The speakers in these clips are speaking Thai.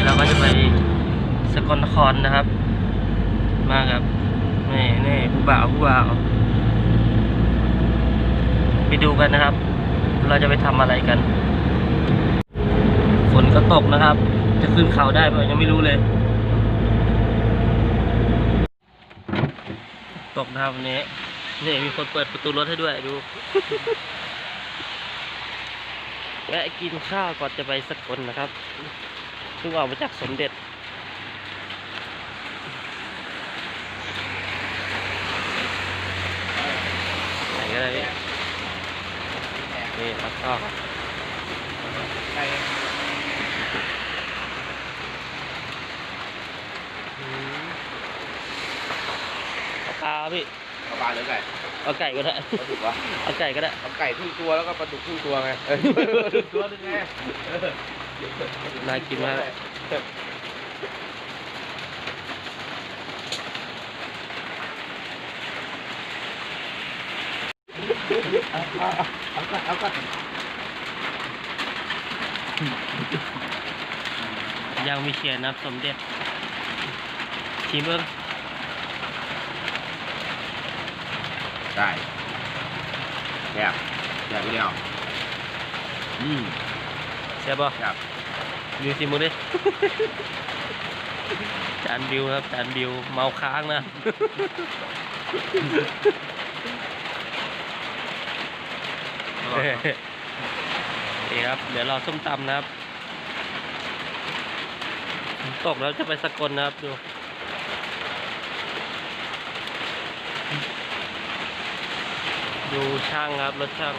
นี้เราก็จะไปสกลนครนะครับ มาครับนี่นี่ผู้บ่าวผู้บ่าวไปดูกันนะครับ เราจะไปทำอะไรกัน ฝนก็ตกนะครับ จะขึ้นเขาได้ไหมยังไม่รู้เลย ตกนะครับวันนี้นี่มีคนเปิดประตูรถให้ด้วยดูแวะกินข้าวก่อนจะไปสกลนะครับ เพิ่งออกมาจากสมเด็จไหนก็ได้พี่นี่แล้วก็อืมเอาปลาพี่เอาปลาหรือไก่เอาไก่ก็ได้ปลาดุกวะเอาไก่ก็ได้เอาไก่ครึ่งตัวแล้วก็ปลาดุกครึ่งตัวไงเออตัวหนึงไง น่ากินมากเอาเอาเอาเอาก็เอาก็ยังมีเชียร์นับสมเด็จชิมเบิ้งได้แซ่บแซ่บพี่เดียวอืมใช่บป่ะแซ่บ บิวชิมมึงดิจานบิวครับจานบิวเมาค้างนะนี่ครับ เดี๋ยวรอส้มตำนะครับฝนตกแล้วจะไปสกลนะครับดูดูช่างครับรถช่าง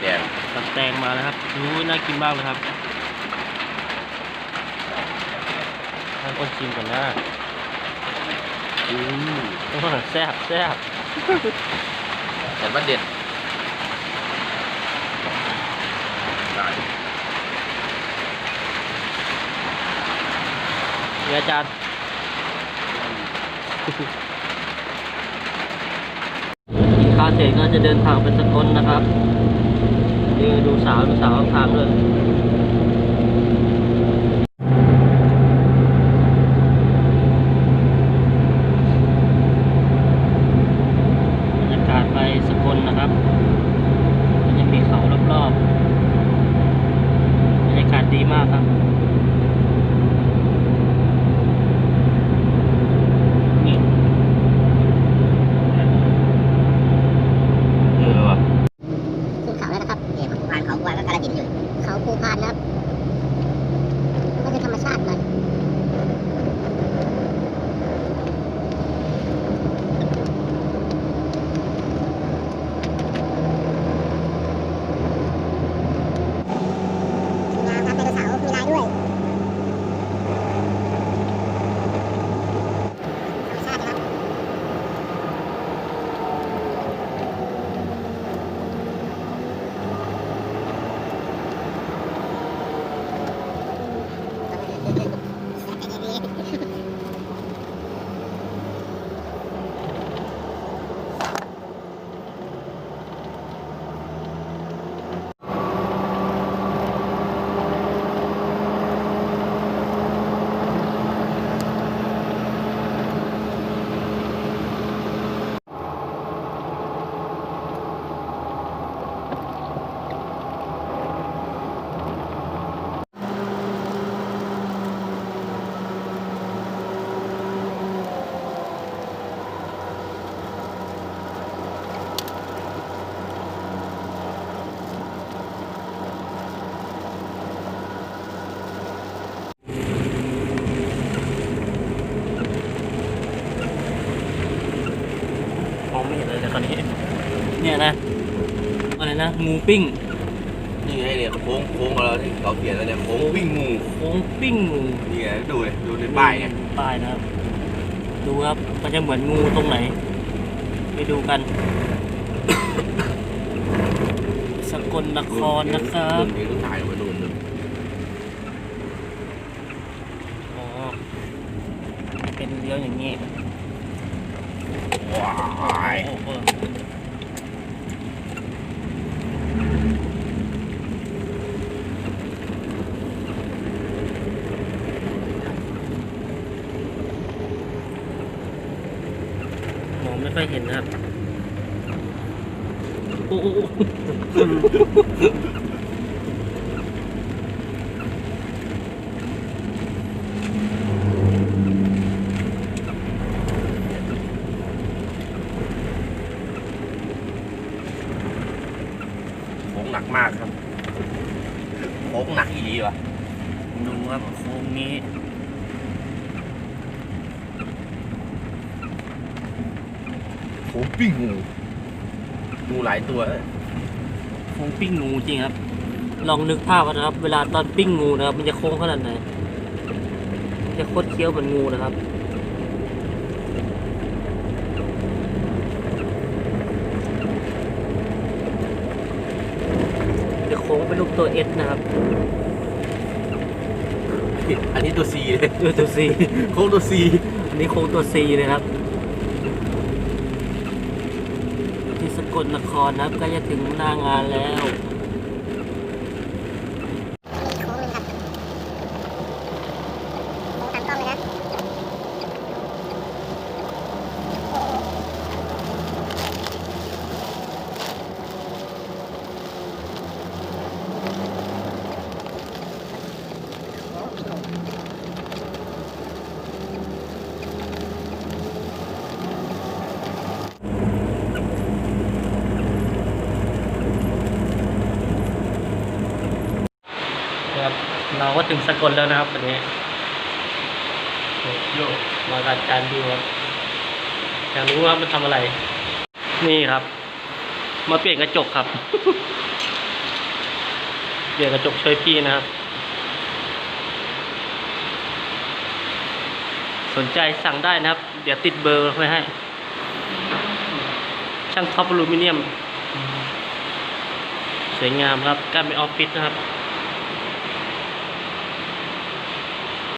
แดงตัดแตงมาแล้วครับดูน่ากินมากเลยครับ ให้คนชิมก่อนนะอืมโอ้โหแซ่บแซ่บแต่ว่าเด็ดได้เดี๋ยวอาจารย์กินข้าวเสร็จก็จะเดินทางไปสกลนะครับนี่ดูสาวดูสาวข้างทางเลย เนี่ยนะอะไรนะงูปิ้งนี่ไงเนี่ยโค้งโค้งของเราที่เขาเขียนแล้วเนี่ยโค้งวิ่งงูโค้งปิ้งงูนี่ไงดูเลยดูในป้ายเนี่ยป้ายนะครับ ดูครับมันจะเหมือนงูตรงไหน ไปดูกัน สกลนครนะครับนี่ลูกถ่ายออกมาดูดูอ๋อเป็นเลี้ยวอย่างนี้ว้าย ค่อยเห็นนะครับโอ้โหโค้งหนักมากครับโค้งหนักอีหลีวะดูครับโค้งนี้ โค้งปิ้งงูงูหลายตัวเอ้ยโค้งปิ้งงูจริงครับ ลองนึกภาพกันนะครับ เวลาตอนปิ้งงูนะครับ มันจะโค้งขนาดไหนจะโคตรเคี้ยวเหมือนงูนะครับจะโค้งเป็นรูปตัวเอสนะครับ อันนี้ตัวซีเลยตัวตัวซีโค้งตัวซีอันนี้โค้งตัวซีเลยครับ ที่ส กลนครนะครับ ก็จะถึงหน้างานแล้ว มีโค้งเลยครับโค้งตามกล้องเลยนะ ครับ เราก็ถึงสกลแล้วนะครับวันนี้โยมากับอาจารย์ดูครับอยากรู้ว่ามันทำอะไร นี่ครับ มาเปลี่ยนกระจกครับ เปลี่ยนกระจกช่วยพี่นะครับ สนใจสั่งได้นะครับ เดี๋ยวติดเบอร์ไว้ให้ ช่างท็อปอลูมิเนียม สวยงามครับการเป็นออฟฟิศนะครับ